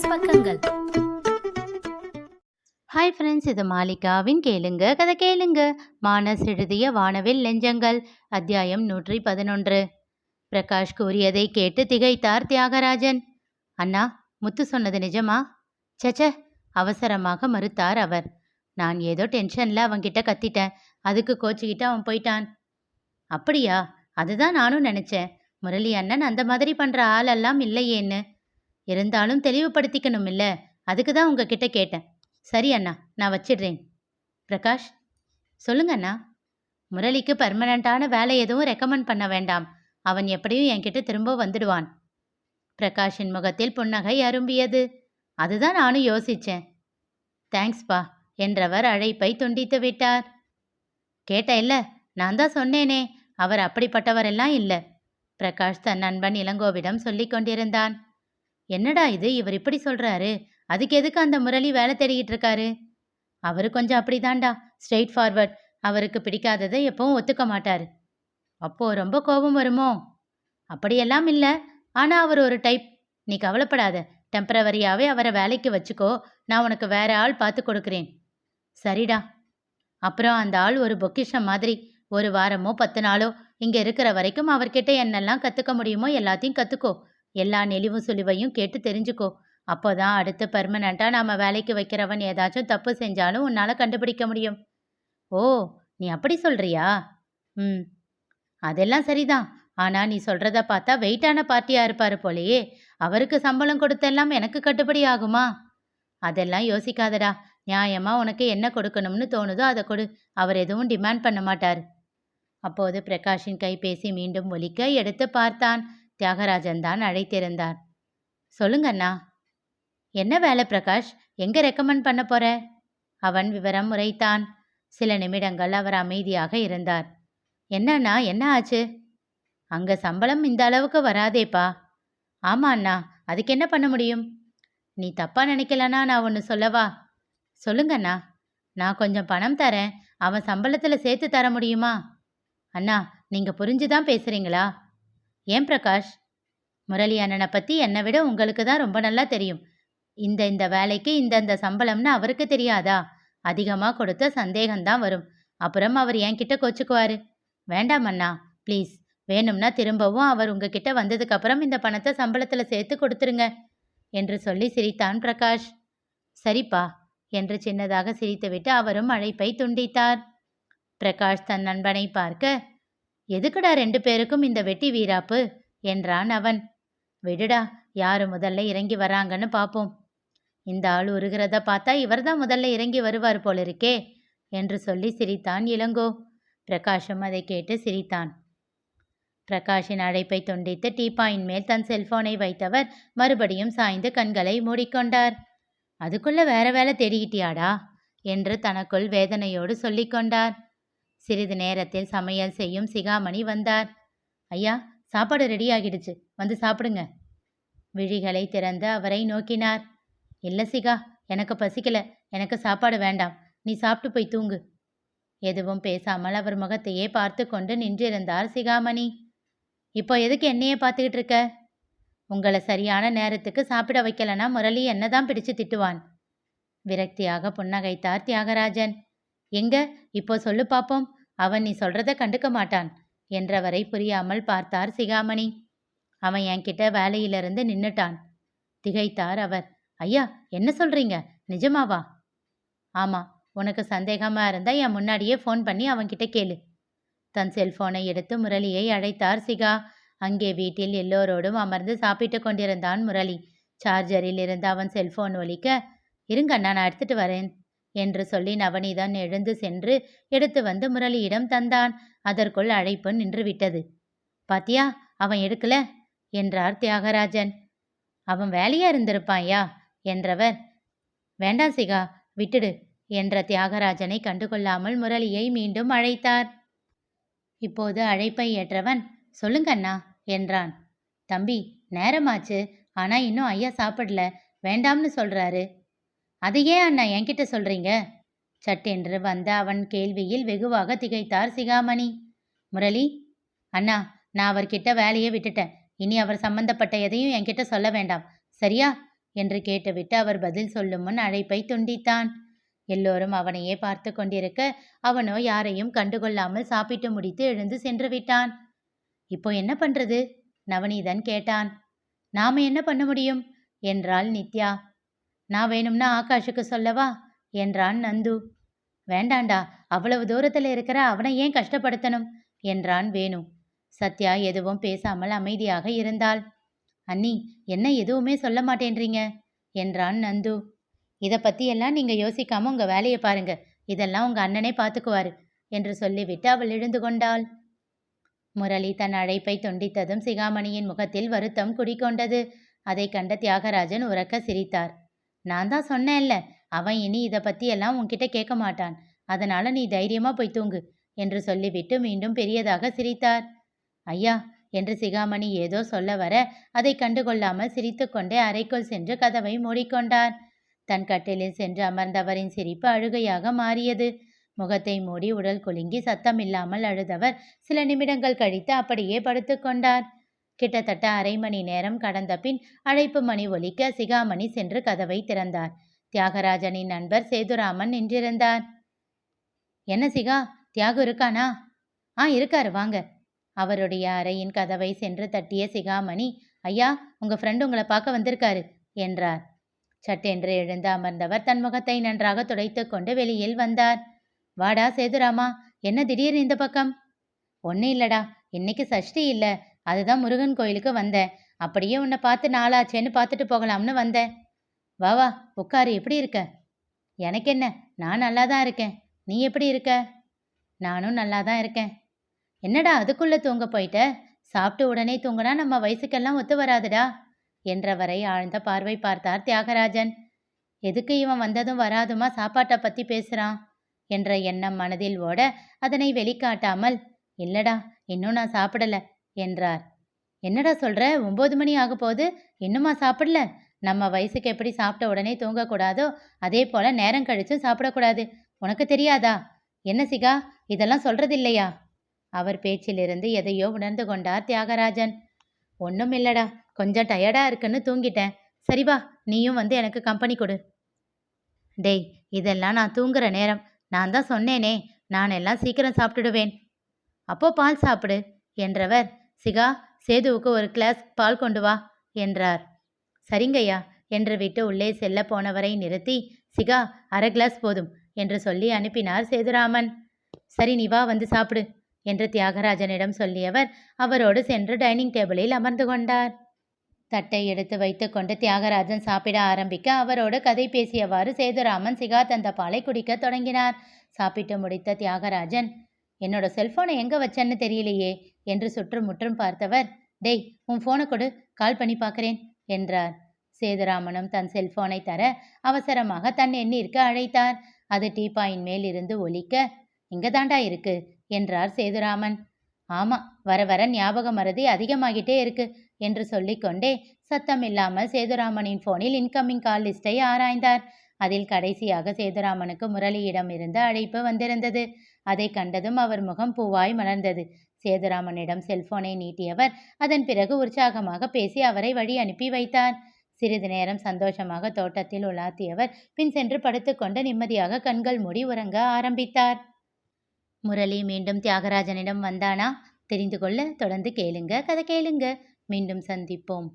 பிரகாஷ் பக்கங்கள். Hi friends இது மாலிகாவின் கேளுங்க கதை கேளுங்க. மானஸ் எழுதிய வானவில் நெஞ்சங்கள் அத்தியாயம் நூற்றி பதினொன்று. பிரகாஷ் கூறியதை கேட்டு திகைத்தார் தியாகராஜன். அண்ணா முத்து சொன்னது நிஜமா? சச்ச அவசரமாக மறுத்தார் அவர். நான் ஏதோ டென்ஷனில் அவன்கிட்ட கத்திட்டேன். அதுக்கு கோச்சிக்கிட்டு அவன் போயிட்டான். அப்படியா? அதுதான் நானும் நினச்சேன். முரளி அண்ணன் அந்த மாதிரி பண்ணுற ஆளெல்லாம் இல்லையேன்னு. இருந்தாலும் தெளிவுபடுத்திக்கணும் இல்ல அதுக்கு தான் உங்ககிட்ட கேட்டேன். சரி அண்ணா நான் வச்சிடுறேன். பிரகாஷ் சொல்லுங்க அண்ணா. முரளிக்கு பர்மனண்டான வேலை எதுவும் ரெக்கமெண்ட் பண்ண வேண்டாம். அவன் எப்படியும் என்கிட்ட திரும்ப வந்துடுவான். பிரகாஷின் முகத்தில் புன்னகை அரும்பியது. அதுதான் நானும் யோசிச்சேன். தேங்க்ஸ்பா என்றவர் அழைப்பை துண்டித்து விட்டார். கேட்ட இல்ல நான் தான் சொன்னேனே அவர் அப்படிப்பட்டவரெல்லாம் இல்லை பிரகாஷ் தன் நண்பன் இளங்கோவிடம் சொல்லிக் கொண்டிருந்தான். என்னடா இது? இவர் இப்படி சொல்றாரு. அதுக்கு எதுக்கு அந்த முரளி வேலை தேடிக்கிட்டு இருக்காரு? அவரு கொஞ்சம் அப்படிதான்டா. ஸ்ட்ரெயிட் ஃபார்வர்ட் அவருக்கு பிடிக்காததை எப்பவும் ஒத்துக்க மாட்டாரு. அப்போ ரொம்ப கோபம் வருமோ? அப்படியெல்லாம் இல்லை. ஆனா அவர் ஒரு டைப் நீ கவலைப்படாத. டெம்பரவரியாவே அவரை வேலைக்கு வச்சுக்கோ. நான் உனக்கு வேற ஆள் பார்த்து கொடுக்குறேன். சரிடா. அப்புறம் அந்த ஆள் ஒரு பொக்கிஷம் மாதிரி. ஒரு வாரமோ பத்து நாளோ இங்க இருக்கிற வரைக்கும் அவர்கிட்ட என்னெல்லாம் கத்துக்க முடியுமோ எல்லாத்தையும் கத்துக்கோ. எல்லா நெளிவும் சுழிவையும் கேட்டு தெரிஞ்சுக்கோ. அப்போதான் அடுத்து பெர்மனண்டா நாம் வேலைக்கு வைக்கிறவன் ஏதாச்சும் தப்பு செஞ்சாலும் உன்னால் கண்டுபிடிக்க முடியும். ஓ நீ அப்படி சொல்றியா? ம். அதெல்லாம் சரிதான். ஆனால் நீ சொல்கிறத பார்த்தா வெயிட்டான பார்ட்டியாக இருப்பார் போலயே. அவருக்கு சம்பளம் கொடுத்தெல்லாம் எனக்கு கட்டுப்படி ஆகுமா? அதெல்லாம் யோசிக்காதடா. நியாயமாக உனக்கு என்ன கொடுக்கணும்னு தோணுதோ அதை கொடு. அவர் எதுவும் டிமாண்ட் பண்ண மாட்டார். அப்போது பிரகாஷின் கைபேசி மீண்டும் ஒலிக்க எடுத்து பார்த்தான். தியாகராஜன் தான் அழைத்திருந்தார். சொல்லுங்க அண்ணா. என்ன வேலை பிரகாஷ்? எங்க ரெக்கமெண்ட் பண்ண போற? அவன் விவரம் உரைத்தான் சில நிமிடங்கள் அவர் அமைதியாக இருந்தார். என்னண்ணா என்ன ஆச்சு? அங்க சம்பளம் இந்த அளவுக்கு வராதேப்பா. ஆமா அண்ணா. அதுக்கு என்ன பண்ண முடியும்? நீ தப்பா நினைக்கலனா நான் ஒன்று சொல்லவா? சொல்லுங்கண்ணா நான் கொஞ்சம் பணம் தரேன். அவன் சம்பளத்தில் சேர்த்து தர முடியுமா? அண்ணா நீங்கள் புரிஞ்சுதான் பேசுறீங்களா? ஏன் பிரகாஷ்? முரளி அண்ணனை பற்றி என்னை விட உங்களுக்கு தான் ரொம்ப நல்லா தெரியும். இந்த இந்த வேலைக்கு இந்த இந்த சம்பளம்னு அவருக்கு தெரியாதா? அதிகமாக கொடுத்த சந்தேகம்தான் வரும். அப்புறம் அவர் என்கிட்ட கொச்சுக்குவாரு. வேண்டாம் அண்ணா ப்ளீஸ். வேணும்னா திரும்பவும் அவர் உங்ககிட்ட வந்ததுக்கப்புறம் இந்த பணத்தை சம்பளத்தில் சேர்த்து கொடுத்துருங்க என்று சொல்லி சிரித்தான் பிரகாஷ். சரிப்பா என்று சின்னதாக சிரித்துவிட்டு அவரும் அழைப்பை துண்டித்தார். பிரகாஷ் தன் நண்பனை பார்க்க எதுக்குடா ரெண்டு பேருக்கும் இந்த வெட்டி வீராப்பு? என்றான் அவன். விடுடா யாரு முதல்ல இறங்கி வராங்கன்னு பார்ப்போம் இந்த ஆள் உருகிறத பார்த்தா இவர்தான் முதல்ல இறங்கி வருவார் போலிருக்கே என்று சொல்லி சிரித்தான் இளங்கோ. பிரகாஷும் அதை கேட்டு சிரித்தான். பிரகாஷின் அழைப்பை துண்டித்து டீபாயின் மேல் தன் செல்போனை வைத்தவர் மறுபடியும் சாய்ந்து கண்களை மூடிக்கொண்டார். அதுக்குள்ள வேற வேலை தேடிக்கிட்டியாடா? என்று தனக்குள் வேதனையோடு சொல்லிக்கொண்டார். சிறிது நேரத்தில் சமையல் செய்யும் சிகாமணி வந்தார். ஐயா சாப்பாடு ரெடி ஆகிடுச்சு. வந்து சாப்பிடுங்க. விழிகளை திறந்து அவரை நோக்கினார். இல்லை சிகா எனக்கு பசிக்கல. எனக்கு சாப்பாடு வேண்டாம். நீ சாப்பிட்டு போய் தூங்கு. எதுவும் பேசாமல் அவர் முகத்தையே பார்த்து கொண்டு நின்றிருந்தார் சிகாமணி. இப்போ எதுக்கு என்னையே பார்த்துக்கிட்டு இருக்க? உங்களை சரியான நேரத்துக்கு சாப்பிட வைக்கலனா முரளி என்னதான் பிடிச்சு திட்டுவான். விரக்தியாக புன்னகைத்தார் தியாகராஜன். எங்க? இப்போ சொல்லு பாப்போம். அவன் நீ சொல்றத கண்டுக்க மாட்டான் என்றவரை புரியாமல் பார்த்தார் சிகாமணி. அவன் என்கிட்ட வேலையிலிருந்து நின்னுட்டான். திகைத்தார் அவர். ஐயா என்ன சொல்றீங்க? நிஜமாவா? ஆமா உனக்கு சந்தேகமா இருந்தா என் முன்னாடியே ஃபோன் பண்ணி அவன்கிட்ட கேளு. தன் செல்போனை எடுத்து முரளியை அழைத்தார் சிகா. அங்கே வீட்டில் எல்லோரோடும் அமர்ந்து சாப்பிட்டு கொண்டிருந்தான் முரளி. சார்ஜரில் இருந்து அவன் செல்போன் ஒலிக்க இருங்க அண்ணா நான் எடுத்துட்டு வரேன். என்று சொல்லி நவநீதன் எழுந்து சென்று எடுத்து வந்து முரளியிடம் தந்தான். அதற்குள் அழைப்பு நின்றுவிட்டது. பாத்தியா அவன் எடுக்கல? என்றார் தியாகராஜன். அவன் வேலையா இருந்திருப்பாயா என்றவர். வேண்டாம் சிகா விட்டுடு என்ற தியாகராஜனை கண்டுகொள்ளாமல் முரளியை மீண்டும் அழைத்தார். இப்போது அழைப்பை ஏற்றவன் சொல்லுங்க அண்ணா என்றான். தம்பி நேரமாச்சு. ஆனா இன்னும் ஐயா சாப்பிடல. வேண்டாம்னு சொல்றாரு. அது ஏன் அண்ணா என்கிட்ட சொல்றீங்க? சட்டென்று வந்த அவன் கேள்வியில் வெகுவாக திகைத்தார் சிகாமணி. முரளி அண்ணா நான் அவர்கிட்ட வேலையை விட்டுட்டேன். இனி அவர் சம்பந்தப்பட்ட எதையும் என்கிட்ட சொல்ல வேண்டாம். சரியா? என்று கேட்டுவிட்டு அவர் பதில் சொல்லும் முன் அழைப்பை துண்டித்தான். எல்லோரும் அவனையே பார்த்து கொண்டிருக்க அவனோ யாரையும் கண்டுகொள்ளாமல் சாப்பிட்டு முடித்து எழுந்து சென்று விட்டான். இப்போ என்ன பண்றது? நவநீதன் கேட்டான். நாம என்ன பண்ண முடியும்? என்றாள் நித்யா. நான் வேணும்னா ஆகாஷுக்கு சொல்லவா? என்றான் நந்து. வேண்டாண்டா அவ்வளவு தூரத்தில் இருக்கிற அவனை ஏன் கஷ்டப்படுத்தணும்? என்றான் வேணு. சத்யா எதுவும் பேசாமல் அமைதியாக இருந்தாள். அண்ணி என்ன எதுவுமே சொல்ல மாட்டேன்றீங்க? என்றான் நந்து. இதை பற்றியெல்லாம் நீங்கள் யோசிக்காம உங்கள் வேலையை பாருங்க. இதெல்லாம் உங்கள் அண்ணனே பார்த்துக்குவாரு என்று சொல்லிவிட்டு அவள் எழுந்து கொண்டாள். முரளி தன் அழைப்பை துண்டித்ததும் சிகாமணியின் முகத்தில் வருத்தம் குடிக்கொண்டது அதை கண்ட தியாகராஜன் உறக்க சிரித்தார். நான் தான் சொன்னேன்ல அவன் இனி இதை பற்றியெல்லாம் உன்கிட்ட கேட்க மாட்டான். அதனால நீ தைரியமா போய் தூங்கு என்று சொல்லிவிட்டு மீண்டும் பெரியதாக சிரித்தார். ஐயா என்று சிகாமணி ஏதோ சொல்ல வர அதை கண்டுகொள்ளாமல் சிரித்துக்கொண்டே அறைக்குள் சென்று கதவை மூடிக்கொண்டார். தன் கட்டிலில் சென்று அமர்ந்தவரின் சிரிப்பு அழுகையாக மாறியது. முகத்தை மூடி உடல் குலுங்கி சத்தம் இல்லாமல் அழுதவர் சில நிமிடங்கள் கழித்து அப்படியே படுத்துக்கொண்டார். கிட்டத்தட்ட அரை மணி நேரம் கடந்த பின் அழைப்பு மணி ஒலிக்க சிகாமணி சென்று கதவை திறந்தார். தியாகராஜனின் நண்பர் சேதுராமன் நின்றிருந்தார். என்ன சிகா? தியாகு இருக்கானா? ஆ இருக்காரு வாங்க. அவருடைய அறையின் கதவை சென்று தட்டிய சிகாமணி ஐயா உங்க ஃப்ரெண்டு உங்களை பார்க்க வந்திருக்காரு என்றார். சட்டென்று எழுந்து அமர்ந்தவர் தன் முகத்தை நன்றாக துடைத்து கொண்டு வெளியில் வந்தார். வாடா சேதுராமா என்ன திடீர்னு இந்த பக்கம்? ஒன்றும் இல்லடா இன்னைக்கு சஷ்டி இல்லை அதுதான் முருகன் கோயிலுக்கு வந்தேன். அப்படியே உன்னை பார்த்து நாளாச்சேன்னு பார்த்துட்டு போகலாம்னு வந்தேன். வா வா உட்காரு எப்படி இருக்க? எனக்கு என்ன நான் நல்லா தான் இருக்கேன். நீ எப்படி இருக்க? நானும் நல்லா தான் இருக்கேன். என்னடா அதுக்குள்ளே தூங்க போயிட்ட? சாப்பிட்டு உடனே தூங்கினா நம்ம வயசுக்கெல்லாம் ஒத்து வராதுடா? என்றவரை ஆழ்ந்த பார்வை பார்த்தார் தியாகராஜன். எதுக்கு இவன் வந்ததும் வராதுமா? சாப்பாட்டை பற்றி பேசுகிறான் என்ற எண்ணம் மனதில் ஓட அதனை வெளிக்காட்டாமல் இல்லடா இன்னும் நான் சாப்பிடல. என்றார். என்னடா சொல்ற? ஒம்பது மணி ஆக போது இன்னுமா சாப்பிடல? நம்ம வயசுக்கு எப்படி சாப்பிட்ட உடனே தூங்கக்கூடாதோ அதே போல நேரம் கழிச்சும் சாப்பிடக்கூடாது. உனக்கு தெரியாதா? என்ன சிகா? இதெல்லாம் சொல்றது இல்லையா அவர் பேச்சிலிருந்து எதையோ உணர்ந்து கொண்டார் தியாகராஜன். ஒன்றும் இல்லடா. கொஞ்சம் டயர்டா இருக்குன்னு தூங்கிட்டேன். சரி வா நீயும் வந்து எனக்கு கம்பெனி கொடு. டேய் இதெல்லாம் நான் தூங்குற நேரம். நான் தான் சொன்னேனே. நான் எல்லாம் சீக்கிரம் சாப்பிட்டுடுவேன். அப்போ பால் சாப்பிடு என்றவர் சிகா சேதுவுக்கு ஒரு கிளாஸ் பால் கொண்டு வா என்றார். சரிங்கய்யா என்று விட்டு உள்ளே செல்ல போனவரை நிறுத்தி சிகா அரை கிளாஸ் போதும் என்று சொல்லி அனுப்பினார் சேதுராமன். சரி நீ வா வந்து சாப்பிடு என்று தியாகராஜனிடம் சொல்லியவர் அவரோடு சென்று டைனிங் டேபிளில் அமர்ந்து கொண்டார். தட்டை எடுத்து வைத்துக்கொண்டு தியாகராஜன் சாப்பிட ஆரம்பிக்க அவரோடு கதை பேசியவாறு சேதுராமன் சிகா தந்த பாலை குடிக்க தொடங்கினார். சாப்பிட்டு முடித்த தியாகராஜன் என்னோட செல்போனை எங்கே வச்சேன்னு தெரியலையே என்று சுற்றுமுற்றும் பார்த்தவர் டேய் உன் போனை கொடு கால் பண்ணி பார்க்குறேன் என்றார். சேதுராமனும் தன் செல்போனை தர அவசரமாக தன் எண்ணிற்கு அழைத்தார். அது டீபாயின் மேல் இருந்து ஒலிக்க இங்கதாண்டா இருக்கு என்றார் சேதுராமன். ஆமா வர வர ஞாபக மறதி அதிகமாகிட்டே இருக்கு என்று சொல்லிக்கொண்டே சத்தமில்லாமல் சேதுராமனின் போனில் இன்கமிங் கால் லிஸ்டை ஆராய்ந்தார். அதில் கடைசியாக சேதுராமனுக்கு முரளியிடம் இருந்து அழைப்பு வந்திருந்தது. அதை கண்டதும் அவர் முகம் பூவாய் மலர்ந்தது. சேதுராமனிடம் செல்போனை நீட்டியவர் அதன் பிறகு உற்சாகமாக பேசி அவரை வழி அனுப்பி வைத்தார். சிறிது நேரம் சந்தோஷமாக தோட்டத்தில் உலாத்தியவர் பின் சென்று படுத்துக்கொண்டு நிம்மதியாக கண்கள் மூடி உறங்க ஆரம்பித்தார். முரளி மீண்டும் தியாகராஜனிடம் வந்தானா? தெரிந்து கொள்ள தொடர்ந்து கேளுங்க கதை கேளுங்க. மீண்டும் சந்திப்போம்.